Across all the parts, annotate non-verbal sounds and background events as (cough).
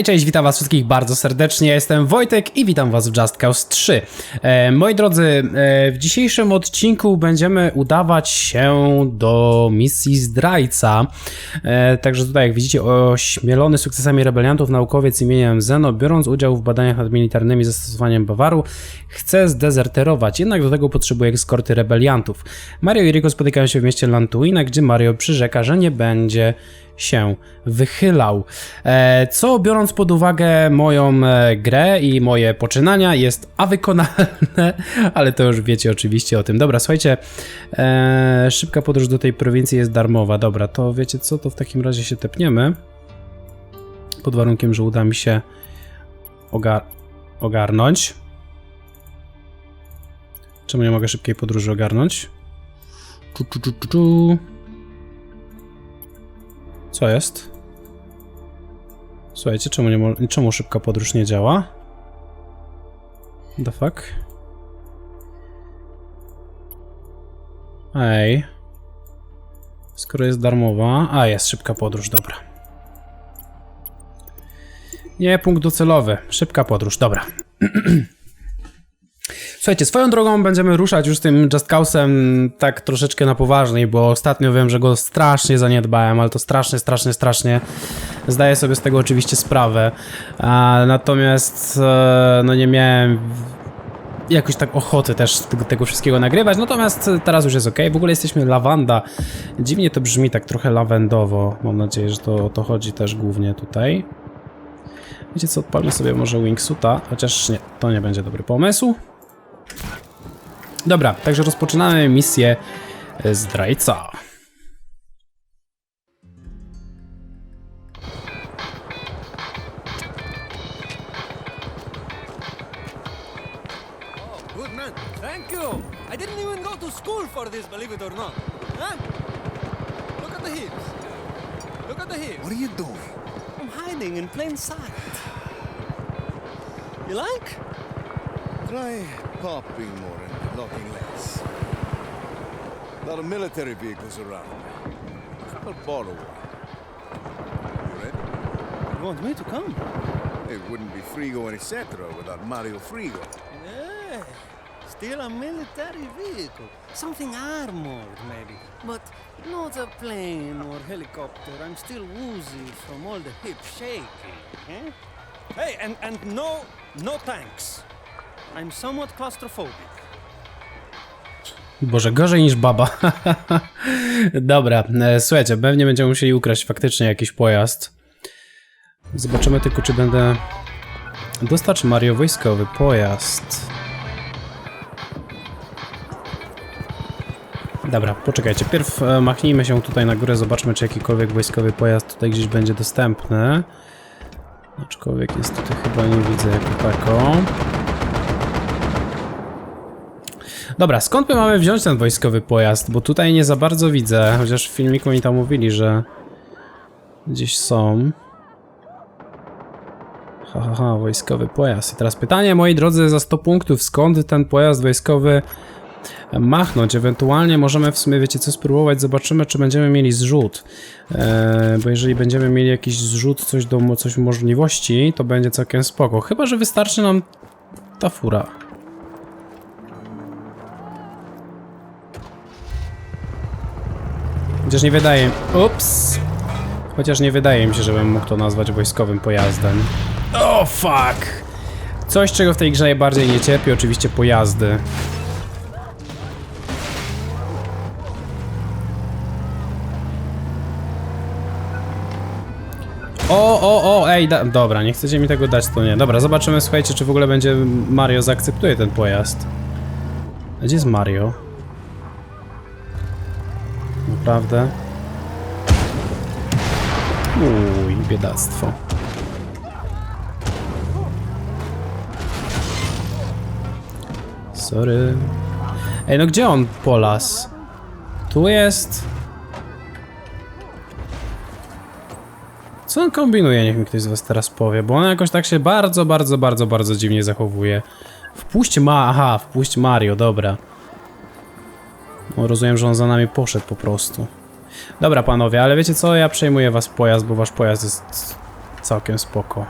Hej, cześć, witam was wszystkich bardzo serdecznie. Jestem Wojtek i witam was w Just Cause 3. E, moi drodzy, e, w dzisiejszym odcinku będziemy udawać się do misji zdrajca. E, także tutaj, jak widzicie, ośmielony sukcesami rebeliantów naukowiec imieniem Zeno, biorąc udział w badaniach nad militarnymi zastosowaniem Bawaru, chce zdezerterować, jednak do tego potrzebuje eskorty rebeliantów. Mario i Rico spotykają się w mieście Lantuina, gdzie Mario przyrzeka, że nie będzie się wychylał. E, co biorąc pod uwagę moją e, grę i moje poczynania jest awykonalne, (laughs) ale to już wiecie oczywiście o tym. Dobra, słuchajcie, e, szybka podróż do tej prowincji jest darmowa. Dobra, to wiecie co, to w takim razie się tepniemy. Pod warunkiem, że uda mi się ogar ogarnąć. Czemu nie mogę szybkiej podróży ogarnąć? Tu, tu, tu, tu. Co jest? Słuchajcie, czemu, nie czemu szybka podróż nie działa? The fuck? Ej. Skoro jest darmowa... A, jest szybka podróż, dobra. Nie, punkt docelowy. Szybka podróż, dobra. (clears throat) Słuchajcie, swoją drogą będziemy ruszać już tym Just Cause'em tak troszeczkę na poważniej, bo ostatnio wiem, że go strasznie zaniedbałem, ale to strasznie, strasznie, strasznie. Zdaję sobie z tego oczywiście sprawę. A, natomiast e, no nie miałem jakoś tak ochoty też tego, wszystkiego nagrywać, natomiast teraz już jest ok. W ogóle jesteśmy lawanda. Dziwnie to brzmi tak trochę lawendowo. Mam nadzieję, że to to chodzi też głównie tutaj. Wiecie co, odpalmy sobie może Wingsuita, chociaż nie, to nie będzie dobry pomysł. Dobra, także rozpoczynamy misję e, zdrajca. In plain sight. You like? Try popping more and locking less. A lot of military vehicles around. I'll borrow one. You ready? You want me to come? It wouldn't be Frigo and etc. without Mario Frigo. Yeah. Still a military vehicle. Something armored, maybe. But not a plane or helicopter. I'm still woozy from all the hip shaking. Eh? Hey, and, and no, no tanks. I'm somewhat claustrophobic. Boże, gorzej niż baba. (laughs) Dobra, e, słuchajcie, pewnie będziemy musieli ukraść faktycznie jakiś pojazd. Zobaczymy tylko, czy będę... Dostarcz Mario wojskowy pojazd. Dobra, poczekajcie. Pierw e, machnijmy się tutaj na górę, zobaczmy, czy jakikolwiek wojskowy pojazd tutaj gdzieś będzie dostępny. Aczkolwiek jest tutaj chyba nie widzę jako tako. Dobra, skąd my mamy wziąć ten wojskowy pojazd? Bo tutaj nie za bardzo widzę, chociaż w filmiku mi tam mówili, że gdzieś są. Ha, ha, ha, wojskowy pojazd. I teraz pytanie, moi drodzy, za 100 punktów, skąd ten pojazd wojskowy machnąć? Ewentualnie możemy w sumie, wiecie co, spróbować, zobaczymy, czy będziemy mieli zrzut. Eee, bo jeżeli będziemy mieli jakiś zrzut, coś do coś możliwości, to będzie całkiem spoko. Chyba, że wystarczy nam ta fura. Chociaż nie wydaje... Ups! Chociaż nie wydaje mi się, żebym mógł to nazwać wojskowym pojazdem. O, fuck! Coś, czego w tej grze najbardziej nie cierpi, oczywiście pojazdy. O, o, o, ej, dobra, nie chcecie mi tego dać, to nie. Dobra, zobaczymy, słuchajcie, czy w ogóle będzie Mario zaakceptuje ten pojazd. Gdzie jest Mario? Naprawdę? Uj, biedactwo. Sorry. Ej, no gdzie on polas? Tu jest. Co on kombinuje, niech mi ktoś z was teraz powie, bo on jakoś tak się bardzo, bardzo, bardzo, bardzo dziwnie zachowuje. Wpuść ma... aha, wpuść Mario, dobra. Rozumiem, że on za nami poszedł po prostu. Dobra, panowie, ale wiecie co? Ja przejmuję was pojazd, bo wasz pojazd jest całkiem spoko.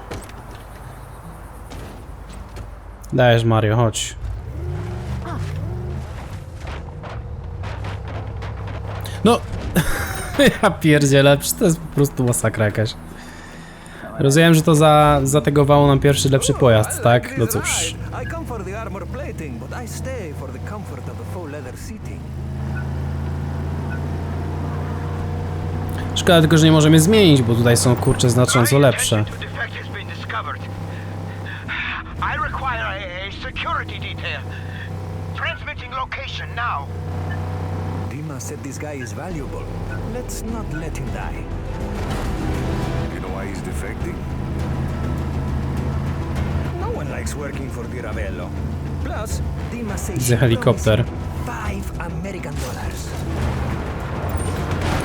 Dajesz Mario, chodź. No, (laughs) ja pierdzielę, przecież to jest po prostu masakra jakaś. Rozumiem, że to za, zategowało nam pierwszy lepszy pojazd, tak? No cóż. I come for the armor plating, but I stay for the comfort of a full leather seating. Szkoda tylko, że nie możemy zmienić, bo tutaj są kurcze znacząco lepsze. Dima said this guy is valuable. Let's not let him die. You know why he's defecting? No one likes working for Di Ravello. Plus, Dima says Widzę she helikopter. promised Five American dollars.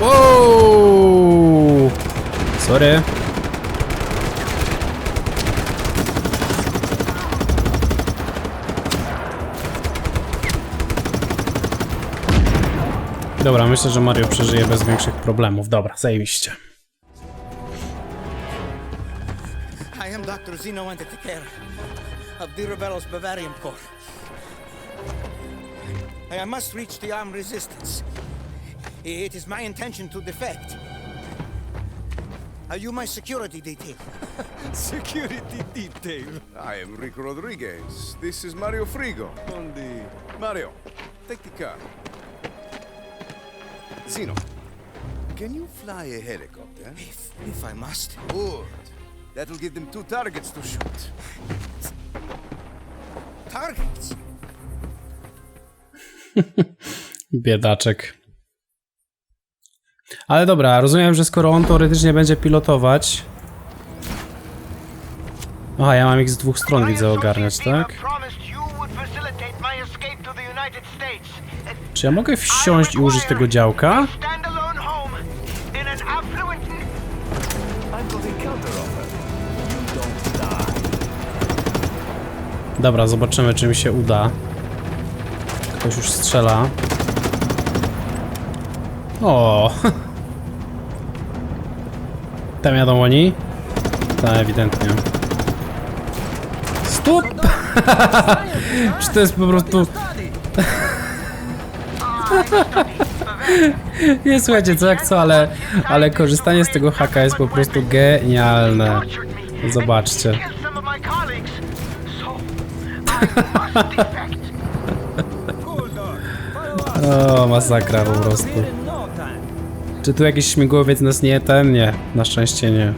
Wow! Sorry. Dobra, myślę, że Mario przeżyje bez większych problemów. Dobra, zajebiście. I am Dr. Zeno Antikythera of the Rebellos Bavarian Corps. I must reach the armed resistance. It is my intention to defect. Are you my security detail? (laughs) Security detail. I am Rick Rodriguez. This is Mario Frigo on the... Mario, take the car. Zeno, can you fly a helicopter? If, if I must. Good. That'll give them two targets to shoot. Targets? (laughs) Biedaczek. Ale dobra, rozumiem, że skoro on teoretycznie będzie pilotować... Aha, ja mam ich z dwóch stron, widzę, ogarniać, tak? Czy ja mogę wsiąść i użyć tego działka? Dobra, zobaczymy, czy mi się uda. Ktoś już strzela. O! (laughs) Tam jadą oni? Tak, ewidentnie. Stop! (laughs) Czy to jest po prostu... (laughs) Nie słuchajcie, co jak co, ale, ale korzystanie z tego haka jest po prostu genialne. Zobaczcie. (laughs) O, masakra po prostu. Czy tu jakiś śmigłowiec nas nie ten? Nie, na szczęście nie.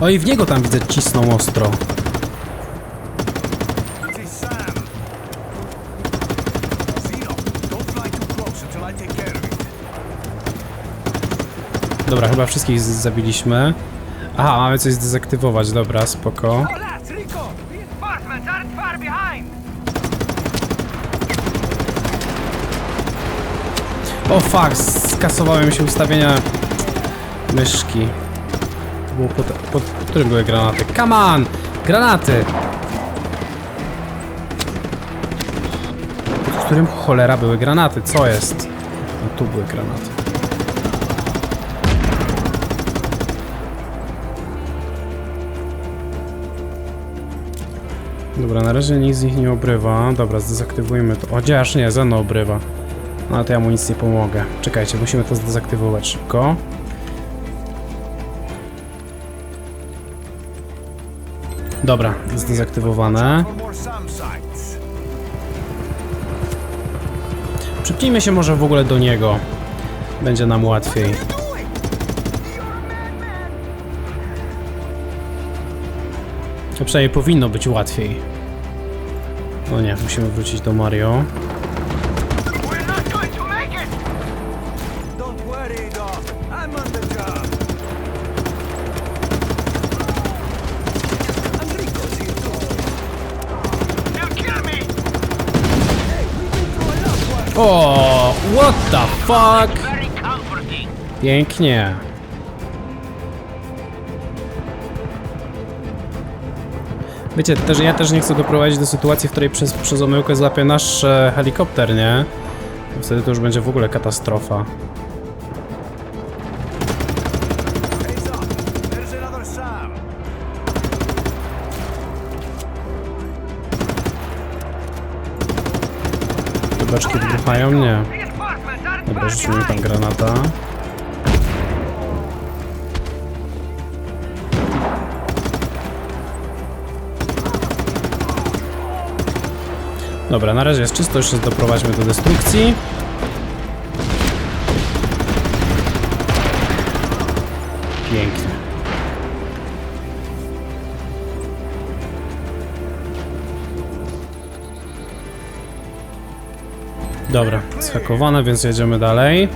O i w niego tam widzę cisną ostro. Dobra, chyba wszystkich zabiliśmy. Aha, mamy coś zdezaktywować, dobra, spoko. O fuck, skasowałem się ustawienia myszki. To było pod, pod którym były granaty? Come on! Granaty! Pod którym cholera były granaty? Co jest? No tu były granaty. Dobra, na razie nic z nich nie obrywa. Dobra, zdezaktywujmy to. Chociaż nie, ze mną obrywa. No to ja mu nic nie pomogę. Czekajcie, musimy to zdezaktywować szybko. Dobra, zdezaktywowane. Przypnijmy się może w ogóle do niego. Będzie nam łatwiej. To przynajmniej powinno być łatwiej. No nie, musimy wrócić do Mario. fuck! Pięknie. Wiecie, też, ja też nie chcę doprowadzić do sytuacji, w której przez, przez omyłkę złapie nasz e, helikopter, nie? Wtedy to już będzie w ogóle katastrofa. Te baczki wybuchają mnie. Dobra, tam behind. granata. Dobra, na razie jest czysto, jeszcze doprowadźmy do destrukcji. Pięknie. Dobra, schakowane, więc jedziemy dalej.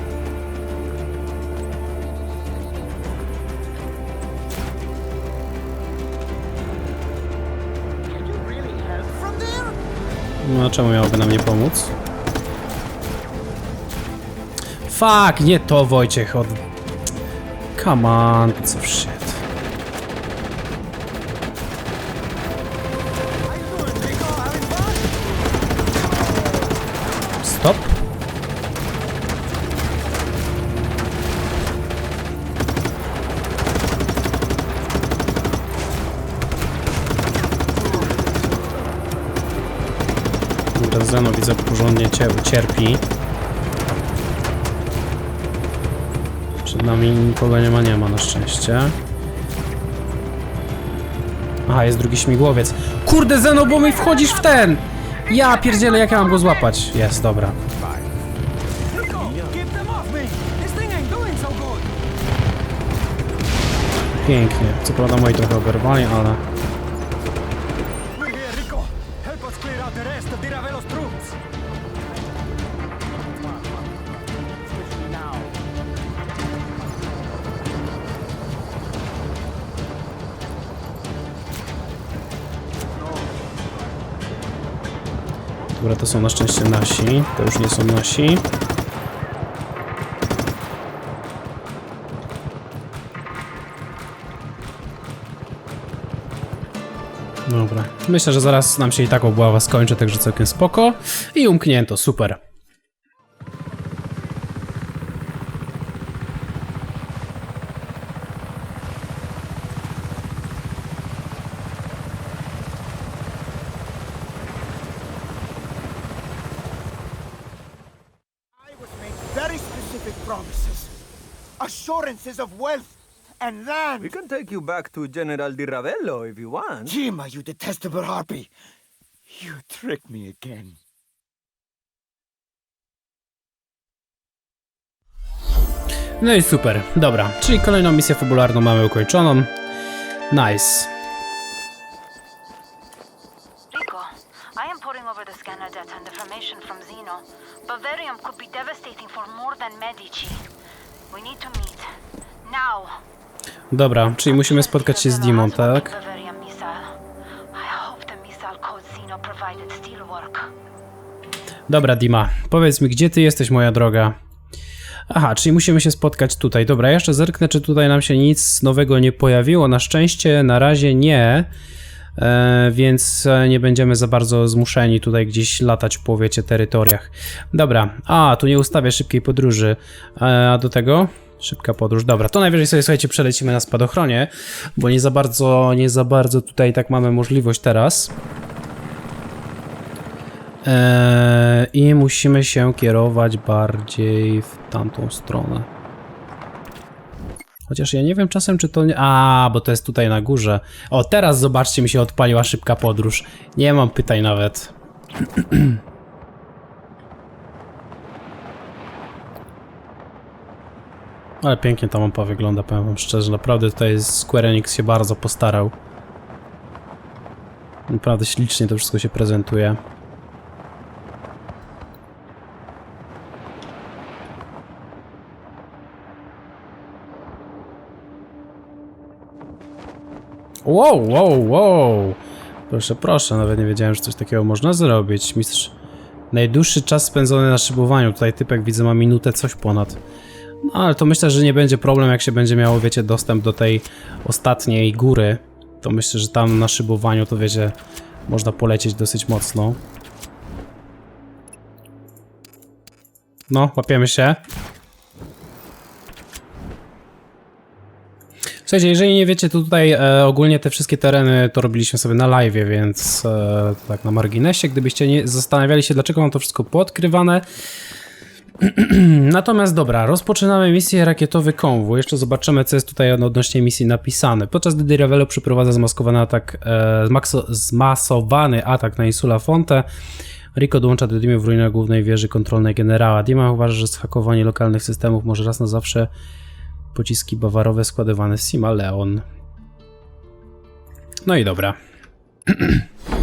No, czemu miałoby nam nie pomóc? Fuck, nie to Wojciech od... Come on, co w Zeno widzę porządnie cie cierpi. Przed nami nikogo nie ma, nie ma na szczęście. Aha, jest drugi śmigłowiec. Kurde, Zeno, bo mi wchodzisz w ten! Ja pierdzielę, jak ja mam go złapać? Jest, dobra. Pięknie. Co prawda moi trochę oberwali, ale... to są na szczęście nasi. To już nie są nasi. Dobra. Myślę, że zaraz nam się i tak obława skończy, także całkiem spoko. I umknięto, super. Assurances of wealth and land. We can take you back to General Di Ravello if you want. Jima, you detestable harpy. You tricked me again. No i super. Dobra, czyli kolejną misję fabularną mamy ukończoną. Nice. Rico, I am pouring over the scanner data and information from Zeno. Bavarium could be devastating for more than Medici. Dobra, czyli musimy spotkać się z Dimon, tak? Dobra, Dima, powiedz mi, gdzie ty jesteś, moja droga? Aha, czyli musimy się spotkać tutaj. Dobra, jeszcze zerknę, czy tutaj nam się nic nowego nie pojawiło. Na szczęście na razie nie, więc e, nie będziemy za bardzo zmuszeni tutaj gdzieś latać po, wiecie, terytoriach. Dobra, a, tu nie ustawia szybkiej podróży. E, a do tego? Szybka podróż. Dobra, to najwyżej sobie, słuchajcie, przelecimy na spadochronie, bo nie za bardzo, nie za bardzo tutaj tak mamy możliwość teraz. I musimy się kierować bardziej w tamtą stronę. Chociaż ja nie wiem czasem, czy to nie. A, bo to jest tutaj na górze. O, teraz zobaczcie, mi się odpaliła szybka podróż. Nie mam pytań nawet. (clears throat) Ale pięknie ta mapa wygląda, powiem wam szczerze. Naprawdę tutaj Square Enix się bardzo postarał. Naprawdę ślicznie to wszystko się prezentuje. Wow, wow, wow. Proszę, proszę, nawet nie wiedziałem, że coś takiego można zrobić. Mistrz. Najdłuższy czas spędzony na szybowaniu. Tutaj typek widzę ma minutę coś ponad. No ale to myślę, że nie będzie problem, jak się będzie miało, wiecie, dostęp do tej ostatniej góry. To myślę, że tam na szybowaniu to wiecie, można polecieć dosyć mocno. No, łapiemy się. Słuchajcie, jeżeli nie wiecie, to tutaj e, ogólnie te wszystkie tereny to robiliśmy sobie na live, więc e, tak na marginesie, gdybyście nie zastanawiali się, dlaczego mam to wszystko poodkrywane. (clears throat) Natomiast dobra, rozpoczynamy misję Rakietowy Konwój. Jeszcze zobaczymy, co jest tutaj odnośnie misji napisane. Podczas gdy Ravello przeprowadza zmaskowany atak, e, zmasowany atak na Insula Fonte, Rico dołącza do Dimy w ruinach głównej wieży kontrolnej generała. Dima uważa, że zhakowanie lokalnych systemów może raz na zawsze pociski bawarowe składowane z Sima Leon. No i dobra. (clears throat)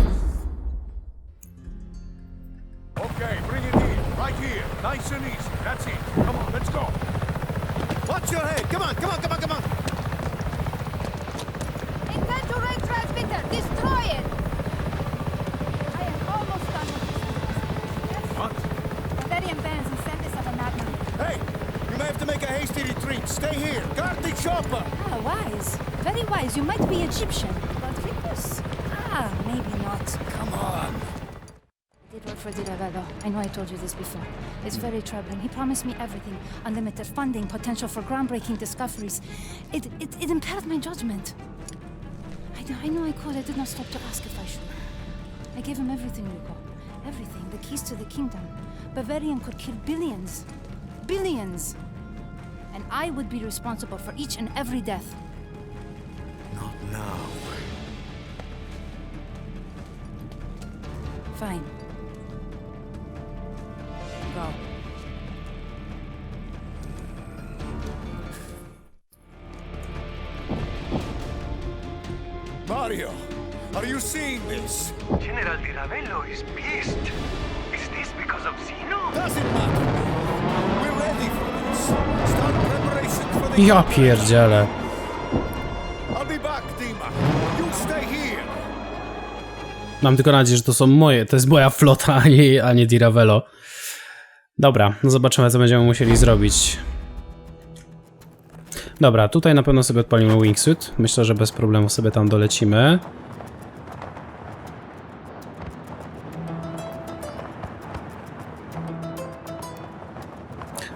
make a hasty retreat. Stay here. Guard the chopper! Ah, wise. Very wise. You might be Egyptian. But Rodriguez? Ah, maybe not. Come on! I Did work for Di. I know I told you this before. It's very troubling. He promised me everything. Unlimited funding, potential for groundbreaking discoveries. It, it, it impaired my judgment. I, know- I know I could. I did not stop to ask if I should. I gave him everything, Rico. Everything. The keys to the kingdom. Bavarian could kill billions. Billions! And I would be responsible for each and every death. Not now. Fine. Go. Mario, are you seeing this? General Di Ravello is pissed. Ja pierdzielę. Mam tylko nadzieję, że to są moje, to jest moja flota, a nie, a nie Di Ravello. Dobra, no zobaczymy, co będziemy musieli zrobić. Dobra, tutaj na pewno sobie odpalimy wingsuit. Myślę, że bez problemu sobie tam dolecimy.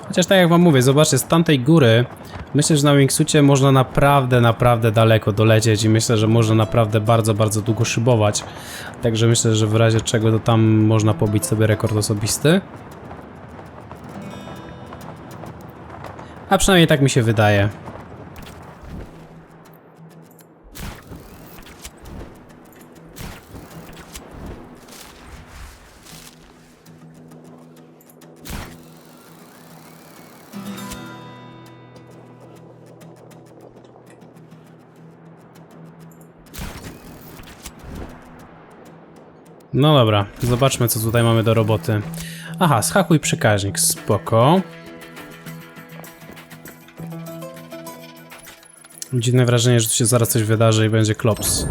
Chociaż tak jak wam mówię, zobaczcie, z tamtej góry myślę, że na wingsuitie można naprawdę, naprawdę daleko dolecieć i myślę, że można naprawdę bardzo, bardzo długo szybować. Także myślę, że w razie czego to tam można pobić sobie rekord osobisty. A przynajmniej tak mi się wydaje. No dobra, zobaczmy co tutaj mamy do roboty. Aha, schakuj przekaźnik, spoko. Dziwne wrażenie, że tu się zaraz coś wydarzy i będzie klops.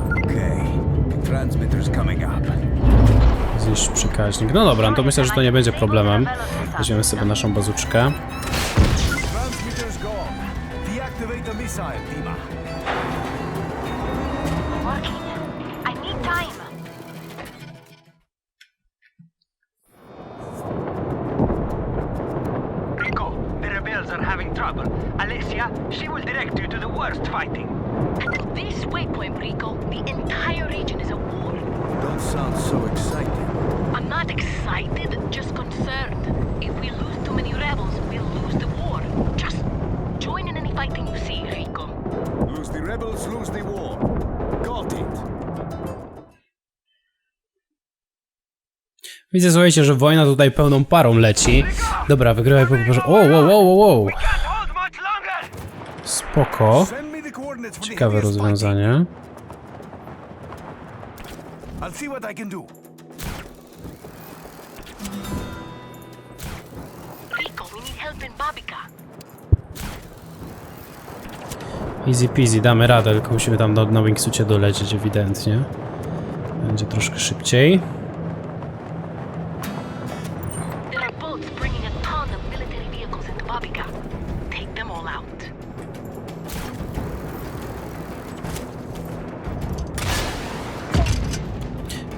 Zniszcz przekaźnik. No dobra, no to myślę, że to nie będzie problemem. Weźmiemy sobie naszą bazuczkę. Widzę, słuchajcie, że wojna tutaj pełną parą leci. Dobra, wygrywaj po prostu. O, wow, wow, wow! Spoko. Ciekawe rozwiązanie. Easy peasy, damy radę, tylko musimy tam na, na wingsuitie dolecieć ewidentnie. Będzie troszkę szybciej.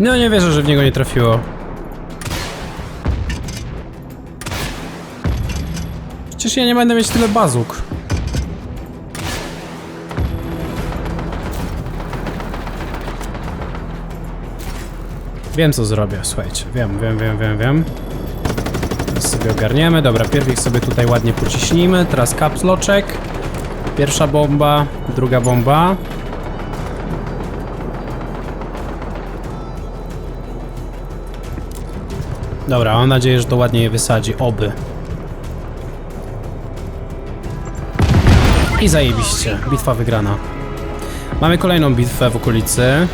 No nie wierzę, że w niego nie trafiło. Przecież ja nie będę mieć tyle bazuk. Wiem co zrobię, słuchajcie. Wiem, wiem, wiem, wiem, wiem. Teraz sobie ogarniemy. Dobra, pierwych sobie tutaj ładnie pociśnijmy. Teraz kapsloczek. Pierwsza bomba, druga bomba. Dobra, mam nadzieję, że to ładnie je wysadzi. Oby. I zajebiście. Bitwa wygrana. Mamy kolejną bitwę w okolicy. (laughs)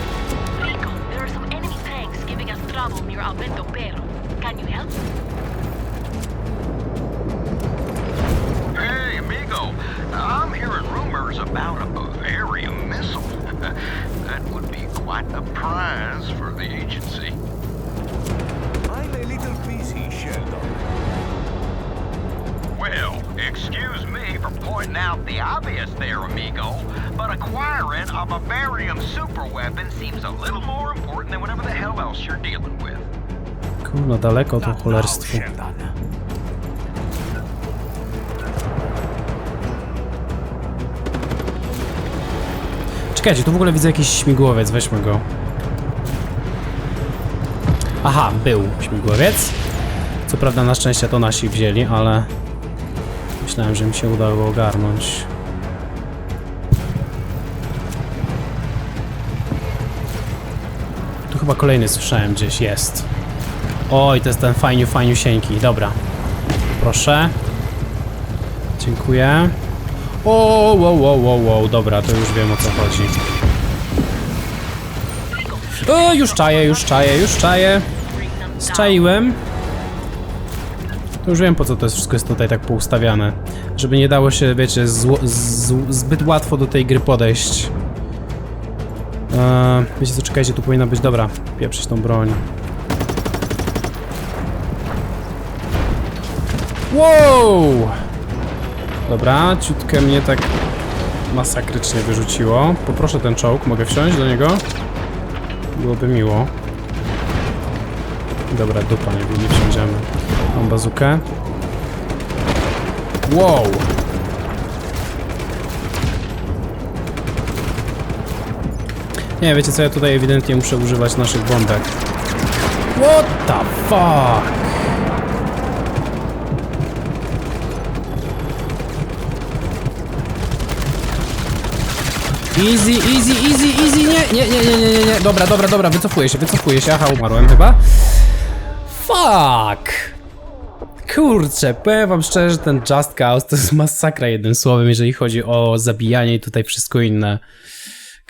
That would be quite a prize for the agency. Sheldon. Well, excuse me for pointing out the obvious there, amigo, but acquiring a Bavarian superweapon seems a little more important than whatever the hell else you're dealing with. Kurno, daleko to cholerstwo. Czekajcie, tu w ogóle widzę jakiś śmigłowiec, weźmy go. Aha, był śmigłowiec. Co prawda na szczęście to nasi wzięli, ale myślałem, że mi się udało ogarnąć. Tu chyba kolejny słyszałem gdzieś, jest. Oj, to jest ten fajniu, fajniusieńki, dobra. Proszę. Dziękuję. O, wow, wow, wow, wow, dobra, to już wiem o co chodzi. O, już czaję, już czaję, już czaję. Zczaiłem. To już wiem po co to jest wszystko jest tutaj tak poustawiane. Żeby nie dało się, wiecie, zbyt łatwo do tej gry podejść. Eee, wiecie co, czekajcie, tu powinna być, dobra, pieprzyć tą broń. Wow! Dobra, ciutkę mnie tak masakrycznie wyrzuciło. Poproszę ten czołg, mogę wsiąść do niego? Byłoby miło. Dobra, dupa, nie, nie wsiądziemy. Mam bazukę. Wow! Nie, wiecie co, ja tutaj ewidentnie muszę używać naszych bombek. What the fuck? Easy, easy, easy, easy, nie, nie, nie, nie, nie, nie, nie, dobra, dobra, dobra, wycofuję się, wycofuję się, aha, umarłem chyba. Fuck! Kurczę, powiem wam szczerze, że ten Just Cause to jest masakra jednym słowem, jeżeli chodzi o zabijanie i tutaj wszystko inne.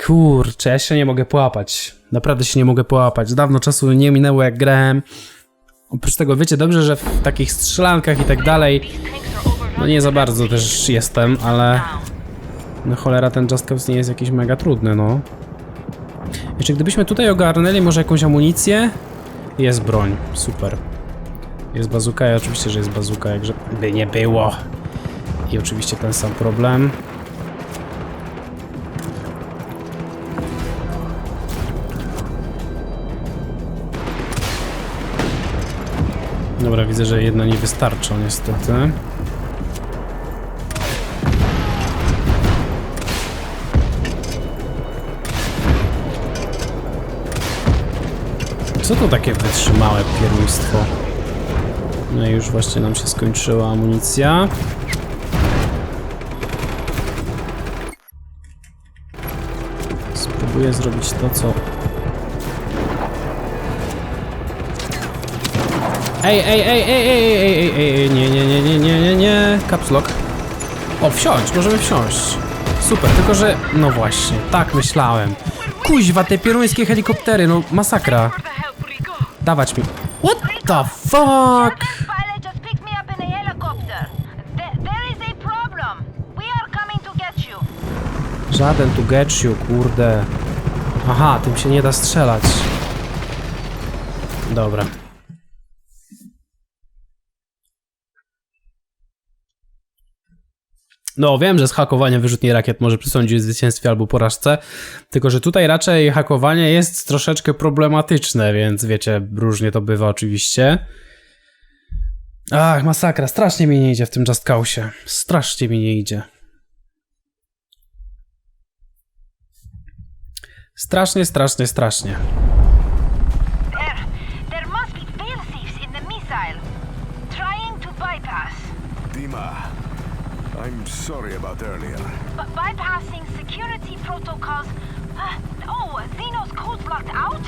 Kurczę, ja się nie mogę połapać. Naprawdę się nie mogę połapać. Dawno czasu nie minęło jak grałem. Oprócz tego wiecie dobrze, że w takich strzelankach i tak dalej, no nie za bardzo też jestem, ale... No cholera, ten Just Cause nie jest jakiś mega trudny, no. Jeszcze gdybyśmy tutaj ogarnęli może jakąś amunicję? Jest broń, super. Jest bazuka i oczywiście, że jest bazuka, jakże by nie było. I oczywiście ten sam problem. Dobra, widzę, że jedna nie wystarcza niestety. Co to takie wytrzymałe pierństwo? No i już właśnie nam się skończyła amunicja. Spróbuję zrobić to, co... Ej, ej, ej, ej, ej, ej, ej, ej, ej, nie, nie, nie, nie, nie, nie, nie, caps lock. O, wsiąść, możemy wsiąść. Super, tylko że... No właśnie, tak myślałem. Kuźwa, te pieruńskie helikoptery, no masakra. Dawać mi. What the Fuck! Żaden tu get you, kurde. Aha, tym się nie da strzelać. Dobra. No, wiem, że zhakowanie wyrzutni rakiet może przysądzić zwycięstwie albo porażce, tylko że tutaj raczej hakowanie jest troszeczkę problematyczne, więc wiecie, różnie to bywa oczywiście. Ach, masakra, strasznie mi nie idzie w tym Just. Strasznie mi nie idzie. Strasznie, strasznie, strasznie. Sorry about earlier. But bypassing security protocols. Uh, oh, Zeno's code's locked out?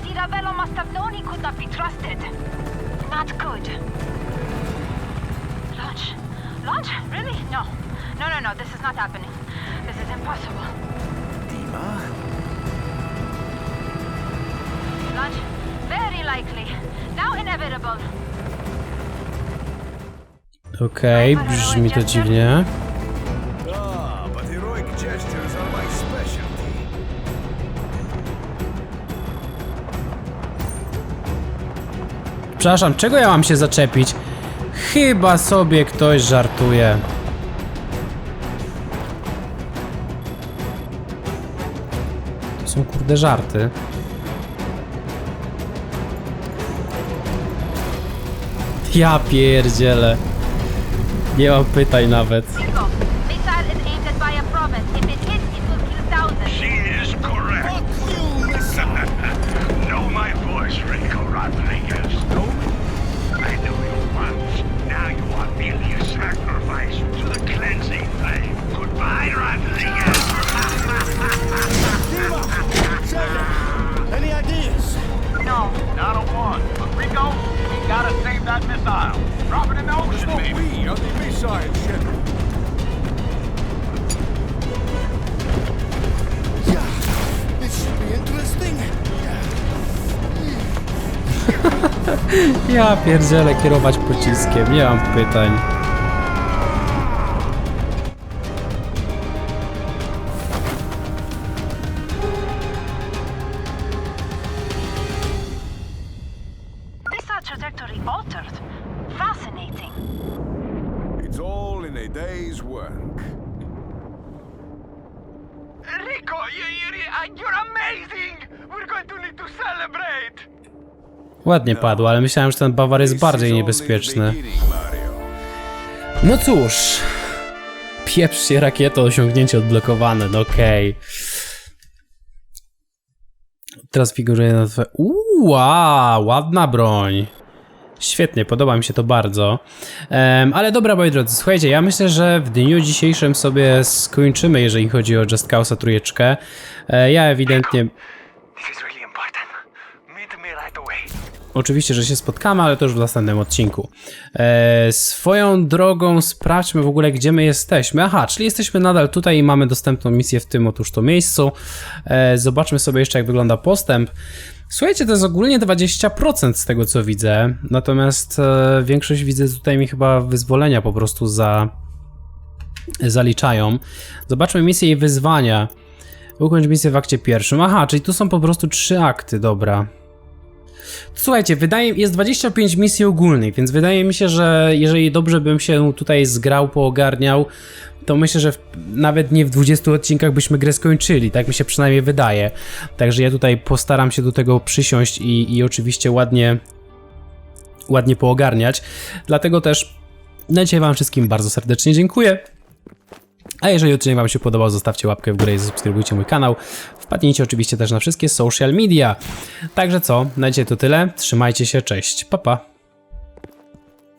The Ravello must have known he could not be trusted. Not good. Launch. Launch? Really? No. No, no, no, this is not happening. This is impossible. Dima? Launch? Very likely. Now inevitable. Okej, brzmi to dziwnie. Przepraszam, czego ja mam się zaczepić? Chyba sobie ktoś żartuje. To są kurde żarty. Ja pierdzielę. Nie mam pytań nawet. That missile. Drop it in the ocean, No, baby. we are the missile general. Yeah, this should be interesting. (laughs) Ja pierdzielę kierować pociskiem, nie mam pytań. Trajectory altered. Fascinating. It's all in a day's work. Rico, you, you, you're amazing. We're going to need to celebrate. Ładnie padło, ale myślałem, że ten Bawar jest bardziej niebezpieczny. No cóż. Pieprz się rakieto, osiągnięcie odblokowane, no okej. Teraz figuruje na twoje... Uła, ładna broń. Świetnie, podoba mi się to bardzo. Em, ale dobra, moi drodzy, słuchajcie, ja myślę, że w dniu dzisiejszym sobie skończymy, jeżeli chodzi o Just Cause'a trójeczkę. E, ja ewidentnie... Oczywiście, że się spotkamy, ale to już w następnym odcinku. E, swoją drogą sprawdźmy w ogóle, gdzie my jesteśmy. Aha, czyli jesteśmy nadal tutaj i mamy dostępną misję w tym otóż to miejscu. E, zobaczmy sobie jeszcze, jak wygląda postęp. Słuchajcie, to jest ogólnie 20% z tego, co widzę. Natomiast e, większość widzę tutaj mi chyba wyzwolenia po prostu za zaliczają. Zobaczmy misję i wyzwania. Ukończ misję w akcie pierwszym. Aha, czyli tu są po prostu trzy akty, dobra. Słuchajcie, wydaje jest 25 misji ogólnych, więc wydaje mi się, że jeżeli dobrze bym się tutaj zgrał, poogarniał, to myślę, że w, nawet nie w 20 odcinkach byśmy grę skończyli, tak mi się przynajmniej wydaje. Także ja tutaj postaram się do tego przysiąść i, i oczywiście ładnie, ładnie poogarniać. Dlatego też na dzisiaj Wam wszystkim bardzo serdecznie dziękuję. A jeżeli odcinek Wam się podobał, zostawcie łapkę w górę i zasubskrybujcie mój kanał. Wpadnijcie oczywiście też na wszystkie social media. Także co, na dzisiaj to tyle. Trzymajcie się, cześć, pa pa.